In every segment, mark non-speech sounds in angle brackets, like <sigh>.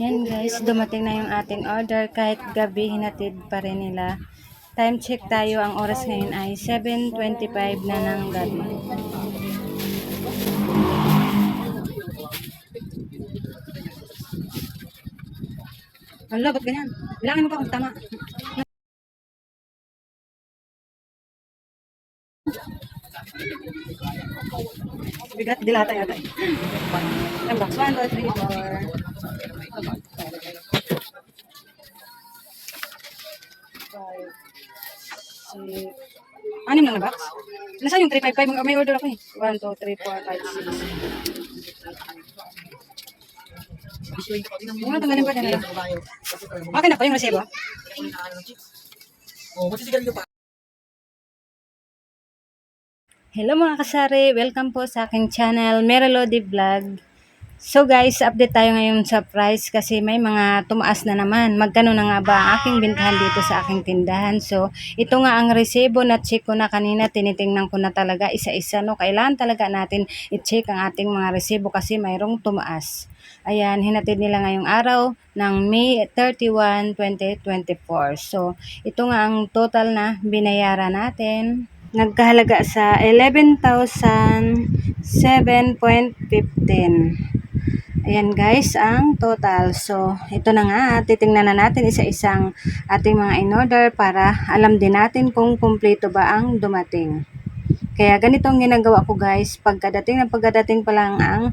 Yan guys, dumating na yung ating order kahit gabi hinatid pa rin nila. Time check tayo, ang oras ngayon ay 7.25 na ng gabi. Wala, ba't ganyan? Bilangin mo pa kung tama. Bigat dilata yata. Ang box, 1, 2, 3, 4. Five, six. Anim lang na box? Nasaan yung 355? May- order ako eh. 1, 2, 3, 4, 5, 6. Mga tanggalin pa dyan. Okay na po yung resibo. Hello mga kasari, welcome po sa aking channel, Merelody Vlog. So guys, update tayo ngayon sa price kasi may mga tumaas na naman. Magkano na nga ba ang aking bintahan dito sa aking tindahan? So, ito nga ang resibo na check ko na kanina, tinitingnan ko na talaga isa-isa. No? Kailangan talaga natin i-check ang ating mga resibo kasi mayroong tumaas. Ayan, hinatid nila ngayong araw ng May 31, 2024. So, ito nga ang total na binayaran natin nagkahalaga sa 11,007.15. Ayan guys, ang total. So, ito na nga, titingnan na natin isa-isang ating mga in-order para alam din natin kung kumpleto ba ang dumating. Kaya ganito ang ginagawa ko guys, pagkadating na pagkadating pa lang ang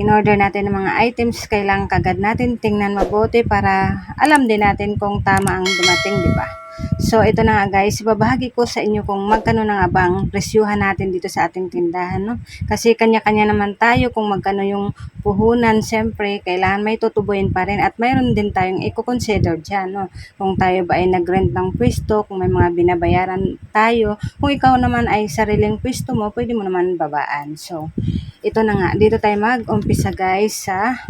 in-order natin ng mga items, kailangan kagad natin tingnan mabuti para alam din natin kung tama ang dumating, di ba? So, ito na nga guys, babahagi ko sa inyo kung magkano na nga ba presyuhan natin dito sa ating tindahan, no? Kasi kanya-kanya naman tayo kung magkano yung puhunan, siyempre, kailangan may tutubuin pa rin at mayroon din tayong i-consider dyan, no? Kung tayo ba ay nag-rent ng pwesto, kung may mga binabayaran tayo, kung ikaw naman ay sariling pwesto mo, pwede mo naman babaan. So, ito na nga, dito tayo mag-umpisa guys sa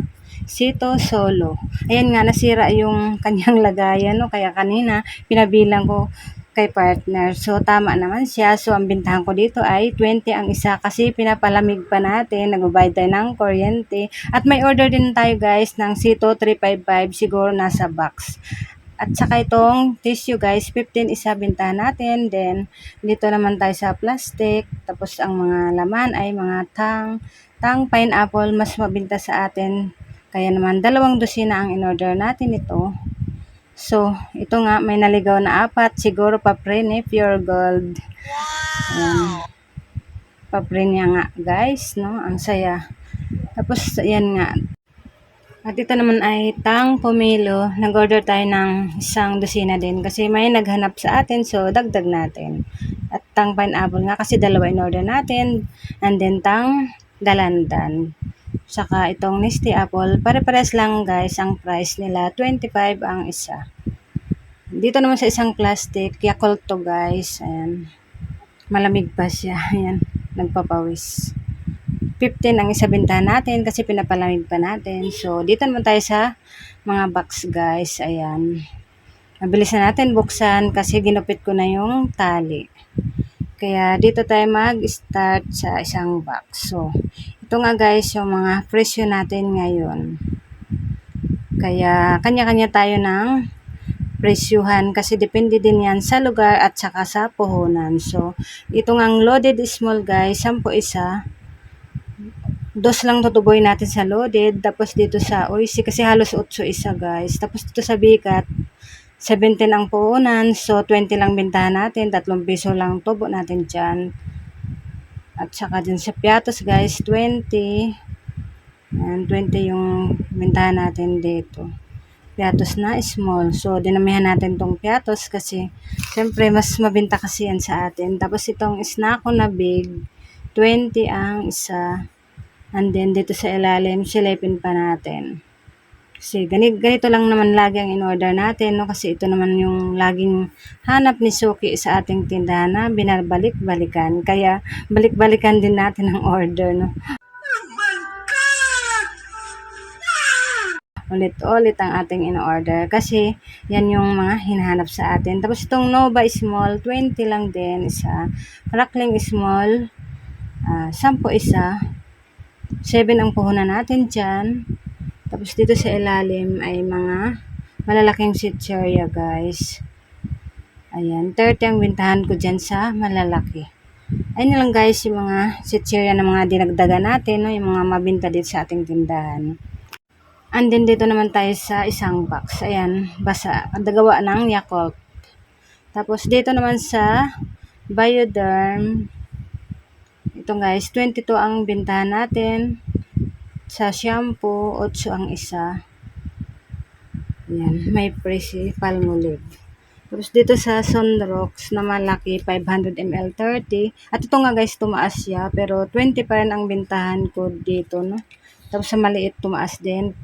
Sito Solo. Ayan nga, nasira yung <laughs> kanyang lagayan, no? Kaya kanina, pinabilang ko kay partner. So, tama naman siya. So, ang bintahan ko dito ay 20 ang isa kasi pinapalamig pa natin. Nagbabayad tayo ng kuryente. At may order din tayo guys ng Sito 355 siguro nasa box. At saka itong tissue guys, 15 isa bintahan natin. Then, dito naman tayo sa plastic. Tapos, ang mga laman ay mga tang, tang pineapple. Mas mabinta sa atin kaya naman, dalawang dosina ang in-order natin ito. So, ito nga, may naligaw na apat. Siguro paprene, pure gold. Ayan. Paprene nga, guys, no? Ang saya. Tapos, ayan nga. At ito naman ay tang pomelo. Nag-order tayo ng isang dosina din kasi may naghanap sa atin. So, dagdag natin. At tang pineapple nga kasi dalawa in-order natin. And then, tang dalandan. Saka itong Nesty Apple, pare-pares lang guys ang price nila. 25 ang isa. Dito naman sa isang plastic, Yakult to guys. Ayan. Malamig pa siya. <laughs> Ayan. Nagpapawis. 15 ang isa bintahan natin kasi pinapalamig pa natin. So, dito naman tayo sa mga box guys. Ayan. Mabilis na natin buksan kasi ginupit ko na yung tali. Kaya dito tayo mag-start sa isang box. So, ito nga guys yung mga presyo natin ngayon. Kaya kanya-kanya tayo ng presyuhan kasi depende din yan sa lugar at saka sa puhunan. So, ito nga ang loaded small guys, 10 isa. Dos lang tutuboy natin sa loaded. Tapos dito sa oisi kasi halos 8 isa guys. Tapos dito sa bigat, 17 ang puhunan. So, 20 lang bintahan natin. 3 piso lang tubo natin dyan. At saka din sa piatos guys, 20. And 20 yung bintahan natin dito. Piatos na small. So, dinamihan natin tong piatos kasi syempre mas mabinta kasi yan sa atin. Tapos itong snacko na big, 20 ang isa. And then dito sa ilalim, silipin pa natin. Kasi ganito, ganito lang naman lagi ang in-order natin, no? Kasi ito naman yung laging hanap ni Suki sa ating tindahan na binabalik-balikan. Kaya balik-balikan din natin ang order, no? Ulit-ulit ang ating in-order kasi yan yung mga hinahanap sa atin. Tapos itong Nova Small, 20 lang din isa. Crackling Small, Ah, 10 isa. 7 ang puhunan natin dyan. Tapos dito sa ilalim ay mga malalaking sitcherya guys. Ayan, 30 ang bintahan ko dyan sa malalaki. Ayun lang guys, yung mga sitcherya na mga dinagdagan natin, no? yung mga mabinta dito sa ating tindahan. And then dito naman tayo sa isang box. Ayan, basa. Dagawa ng Yakult. Tapos dito naman sa Bioderm. Ito guys, 22 ang bintahan natin. Sa shampoo, 8 ang isa. Ayan, may presi palmolive. Tapos dito sa Sunrox na malaki, 500 ml 30. At ito nga guys, tumaas siya. Pero 20 pa rin ang bintahan ko dito, no? Tapos sa maliit, tumaas din.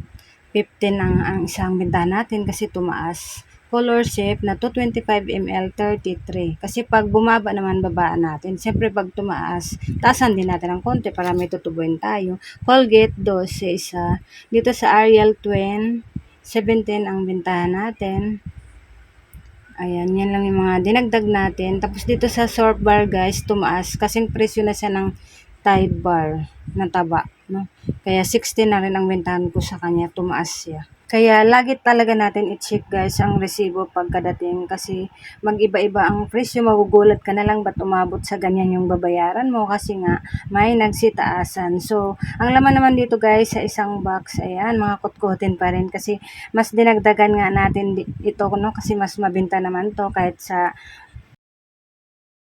15 ang, ang isang bintahan natin kasi tumaas. Color shape na 225 ml 33. Kasi pag bumaba naman, babaan natin. Siyempre pag tumaas, taasan din natin ng konti para may tutubuin tayo. Colgate 12 isa. Dito sa Ariel Twin, 17 ang bintahan natin. Ayan, yan lang yung mga dinagdag natin. Tapos dito sa Surf Bar guys, tumaas. Kasing presyo na siya ng Tide Bar na taba. No? Kaya 16 na rin ang bentahan ko sa kanya, tumaas siya. Kaya lagi talaga natin i-check guys ang resibo pagkadating kasi mag-iba-iba ang presyo, magugulat ka na lang ba't umabot sa ganyan yung babayaran mo kasi nga may nagsitaasan. So, ang laman naman dito guys sa isang box, ayan, mga kutkutin pa rin kasi mas dinagdagan nga natin ito no kasi mas mabenta naman to kahit sa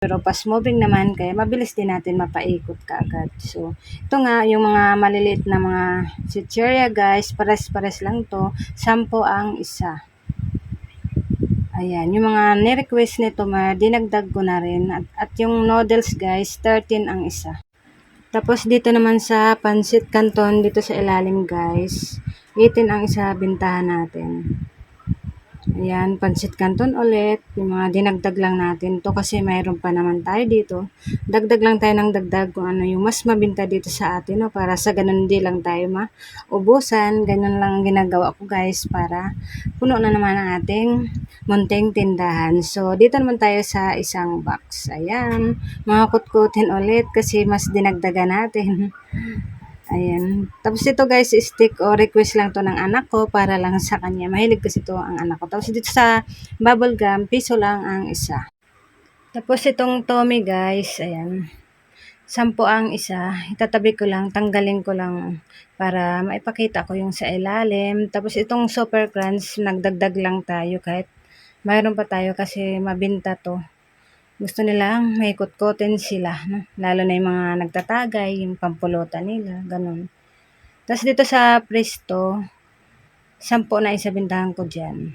pero fast moving naman kaya mabilis din natin mapaikot kaagad. So, ito nga yung mga maliliit na mga chicheria guys, pares-pares lang to, 10 ang isa. Ayan, yung mga ni-request nito, ma, dinagdag ko na rin. At, at yung noodles guys, 13 ang isa. Tapos dito naman sa pansit canton, dito sa ilalim guys, 18 ang isa bintahan natin. Ayan, pansit canton ulit. Yung mga dinagdag lang natin to kasi mayroon pa naman tayo dito. Dagdag lang tayo ng dagdag kung ano yung mas mabinta dito sa atin. No? Para sa ganun di lang tayo maubusan. Ganun lang ang ginagawa ko guys para puno na naman ang ating munting tindahan. So, dito naman tayo sa isang box. Ayan, mga kutkutin ulit kasi mas dinagdagan natin. <laughs> Ayan. Tapos ito guys, stick o request lang to ng anak ko para lang sa kanya. Mahilig kasi to ang anak ko. Tapos dito sa bubble gum, piso lang ang isa. Tapos itong Tommy guys, ayan. Sampo ang isa. Itatabi ko lang, tanggalin ko lang para maipakita ko yung sa ilalim. Tapos itong super crunch, nagdagdag lang tayo kahit mayroon pa tayo kasi mabinta to gusto nilang may kutkutin sila, no? lalo na yung mga nagtatagay, yung pampulutan nila, ganun. Tapos dito sa Presto, sampo na isa bintahan ko dyan.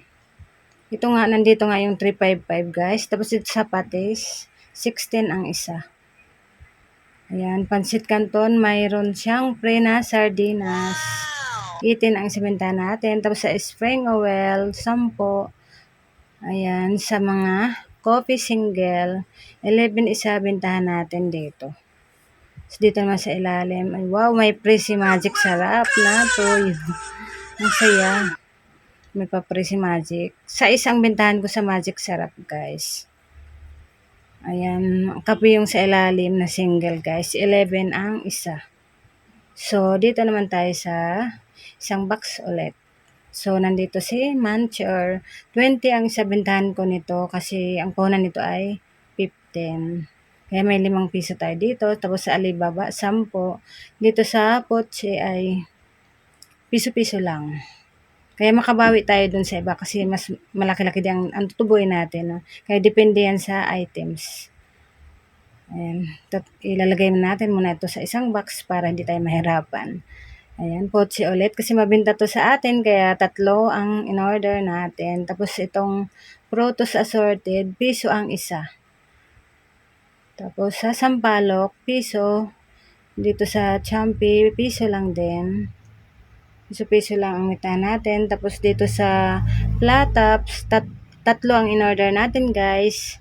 Ito nga, nandito nga yung 355 guys. Tapos dito sa Patis, 16 ang isa. Ayan, pansit canton, mayroon siyang pre na sardinas. 18 ang isa bintahan natin. Tapos sa spring oil, 10. Ayan, sa mga coffee single, 11 isa bintahan natin dito. So, dito naman sa ilalim, ay wow, may Prezi Magic sarap na to. <laughs> Ang saya. May pa Prezi Magic. Sa isang bintahan ko sa Magic sarap, guys. Ayan, kape yung sa ilalim na single, guys. 11 ang isa. So, dito naman tayo sa isang box ulit. So, nandito si Mancher. 20 ang sabintahan ko nito kasi ang puhunan nito ay 15. Kaya may 5 piso tayo dito. Tapos sa Alibaba, 10. Dito sa Poche ay piso-piso lang. Kaya makabawi tayo dun sa iba kasi mas malaki-laki din ang, ang tutubuin natin. No? Kaya depende yan sa items. Ayan. Ilalagay natin muna ito sa isang box para hindi tayo mahirapan. Ayan, pochi ulit kasi mabinta to sa atin kaya tatlo ang in-order natin. Tapos itong Protos assorted, piso ang isa. Tapos sa Sampalok, piso. Dito sa Champi, piso lang din. Piso-piso lang ang mita natin. Tapos dito sa Platops, tat tatlo ang in-order natin guys.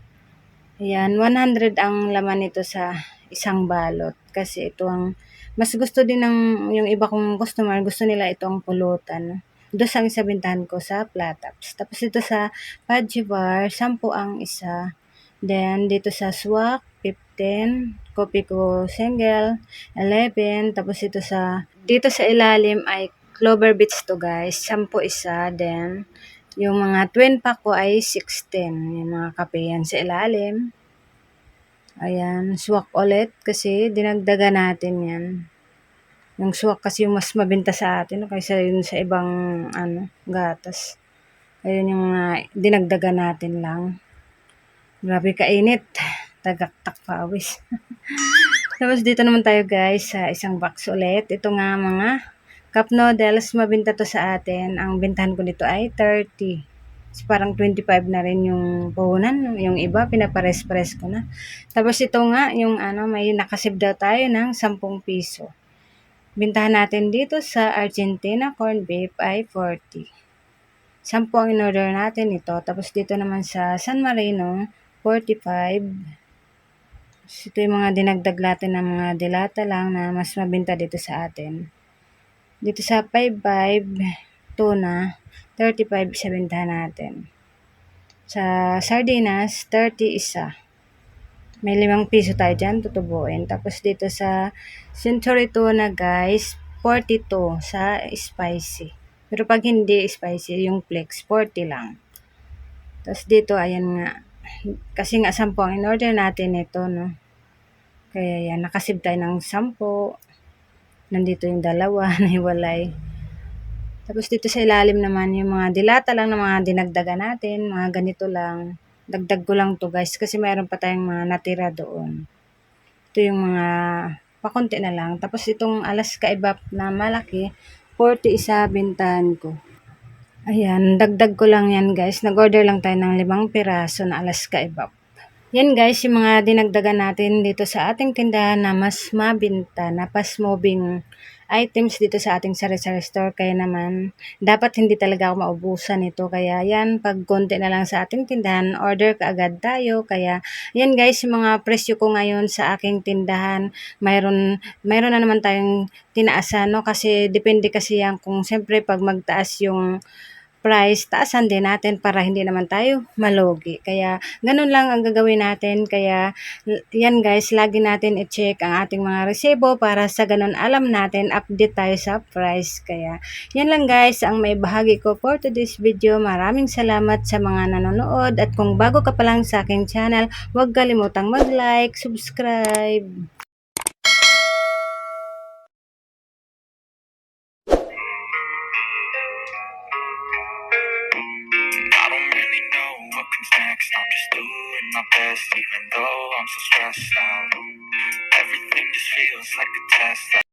Ayan, 100 ang laman nito sa isang balot. Kasi ito ang mas gusto din ng yung iba kong customer, gusto nila itong pulutan. Dos ang isa bintahan ko sa Platops. Tapos dito sa Pudgy Bar, 10 ang isa. Then dito sa Swak, 15. Kopi ko single, 11. Tapos ito sa, dito sa ilalim ay Clover Beach to guys. 10 isa. Then, yung mga twin pack ko ay 16. Yung mga kape yan sa ilalim. Ayan, swak ulit kasi dinagdagan natin yan. Yung swak kasi yung mas mabenta sa atin kaysa yun sa ibang ano, gatas. Ayun yung uh, dinagdagan natin lang. Grabe kainit. Tagaktak pawis. <laughs> Tapos dito naman tayo guys sa isang box ulit. Ito nga mga cup noodles. Mabenta to sa atin. Ang bentahan ko dito ay 30. Parang 25 na rin yung puhunan. Yung iba, pinapares-pares ko na. Tapos ito nga, yung ano, may nakasib daw tayo ng 10 piso. Bintahan natin dito sa Argentina corn beef ay 40. 10 ang in-order natin ito. Tapos dito naman sa San Marino, 45. So, ito yung mga dinagdag natin ng mga dilata lang na mas mabenta dito sa atin. Dito sa 55 tuna, 35 sa natin. Sa sardinas, 30 isa. May limang piso tayo dyan, tutubuin. Tapos dito sa century tuna guys, 42 sa spicy. Pero pag hindi spicy, yung flex, 40 lang. Tapos dito, ayan nga. Kasi nga, 10 ang in-order natin ito, no? Kaya yan, nakasib tayo ng 10. Nandito yung dalawa, <laughs> nahiwalay. Tapos dito sa ilalim naman, yung mga dilata lang ng mga dinagdagan natin, mga ganito lang. Dagdag ko lang to guys, kasi mayroon pa tayong mga natira doon. Ito yung mga pakunti na lang. Tapos itong Alaska Ibap na malaki, 40 isa bintahan ko. Ayan, dagdag ko lang yan guys. Nag-order lang tayo ng limang piraso na Alaska Ibap. Yan guys, yung mga dinagdagan natin dito sa ating tindahan na mas mabinta, na fast moving items dito sa ating sari-sari store. Kaya naman, dapat hindi talaga ako maubusan ito. Kaya yan, pag konti na lang sa ating tindahan, order ka agad tayo. Kaya yan guys, yung mga presyo ko ngayon sa aking tindahan, mayroon, mayroon na naman tayong tinaasan, no? Kasi depende kasi yan kung siyempre pag magtaas yung price, taasan din natin para hindi naman tayo malugi. Kaya, ganun lang ang gagawin natin. Kaya, yan guys, lagi natin i-check ang ating mga resibo para sa ganun alam natin, update tayo sa price. Kaya, yan lang guys, ang may bahagi ko for today's video. Maraming salamat sa mga nanonood. At kung bago ka pa lang sa aking channel, huwag kalimutang mag-like, subscribe.